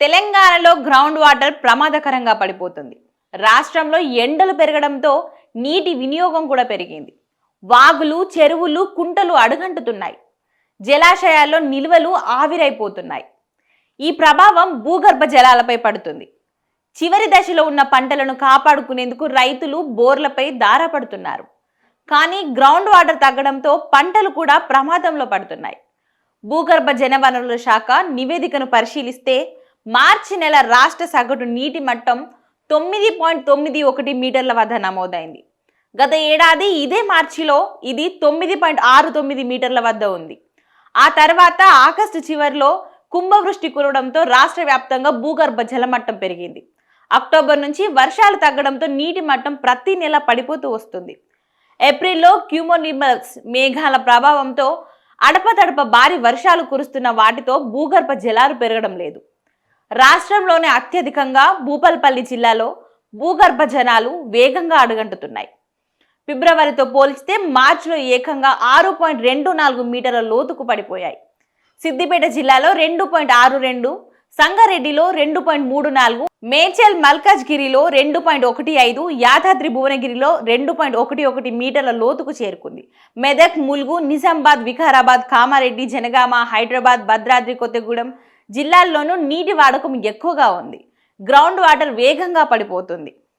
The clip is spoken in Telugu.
తెలంగాణలో గ్రౌండ్ వాటర్ ప్రమాదకరంగా పడిపోతుంది. రాష్ట్రంలో ఎండలు పెరగడంతో నీటి వినియోగం కూడా పెరిగింది. వాగులు చెరువులు కుంటలు అడుగంటుతున్నాయి. జలాశయాల్లో నిల్వలు ఆవిరైపోతున్నాయి. ఈ ప్రభావం భూగర్భ జలాలపై పడుతుంది. చివరి దశలో ఉన్న పంటలను కాపాడుకునేందుకు రైతులు బోర్లపై దారపడుతున్నారు. కానీ గ్రౌండ్ వాటర్ తగ్గడంతో పంటలు కూడా ప్రమాదంలో పడుతున్నాయి. భూగర్భ జనవనరుల శాఖ నివేదికను పరిశీలిస్తే మార్చి నెల రాష్ట్ర సగటు నీటి మట్టం తొమ్మిది పాయింట్ తొమ్మిది ఒకటి మీటర్ల వద్ద నమోదైంది. గత ఏడాది ఇదే మార్చిలో ఇది తొమ్మిది పాయింట్ ఆరు తొమ్మిది మీటర్ల వద్ద ఉంది. ఆ తర్వాత ఆగస్టు చివరిలో కుంభవృష్టి కురవడంతో రాష్ట్ర వ్యాప్తంగా భూగర్భ జలమట్టం పెరిగింది. అక్టోబర్ నుంచి వర్షాలు తగ్గడంతో నీటి మట్టం ప్రతి నెల పడిపోతూ వస్తుంది. ఏప్రిల్లో క్యూమోనిమల్స్ మేఘాల ప్రభావంతో అడపతడప భారీ వర్షాలు కురుస్తున్న వాటితో భూగర్భ జలాలు పెరగడం లేదు. రాష్ట్రంలోనే అత్యధికంగా భూపాల్పల్లి జిల్లాలో భూగర్భ జనాలు వేగంగా అడుగంటుతున్నాయి. ఫిబ్రవరితో పోల్చితే మార్చిలో ఏకంగా ఆరు పాయింట్ రెండు నాలుగు మీటర్ల లోతుకు పడిపోయాయి. సిద్దిపేట జిల్లాలో రెండు పాయింట్ ఆరు రెండు సంగారెడ్డిలో రెండు పాయింట్ మూడు నాలుగు మేడ్చల్ మల్కాజ్గిరిలో రెండు పాయింట్ ఒకటి ఐదు యాదాద్రి భువనగిరిలో రెండు పాయింట్ ఒకటి ఒకటి మీటర్ల లోతుకు చేరుకుంది. మెదక్ ములుగు నిజామాబాద్ వికారాబాద్ కామారెడ్డి జనగామ హైదరాబాద్ భద్రాద్రి కొత్తగూడెం జిల్లాల్లోనూ నీటి వాడకం ఎక్కువగా ఉంది. గ్రౌండ్ వాటర్ వేగంగా పడిపోతుంది.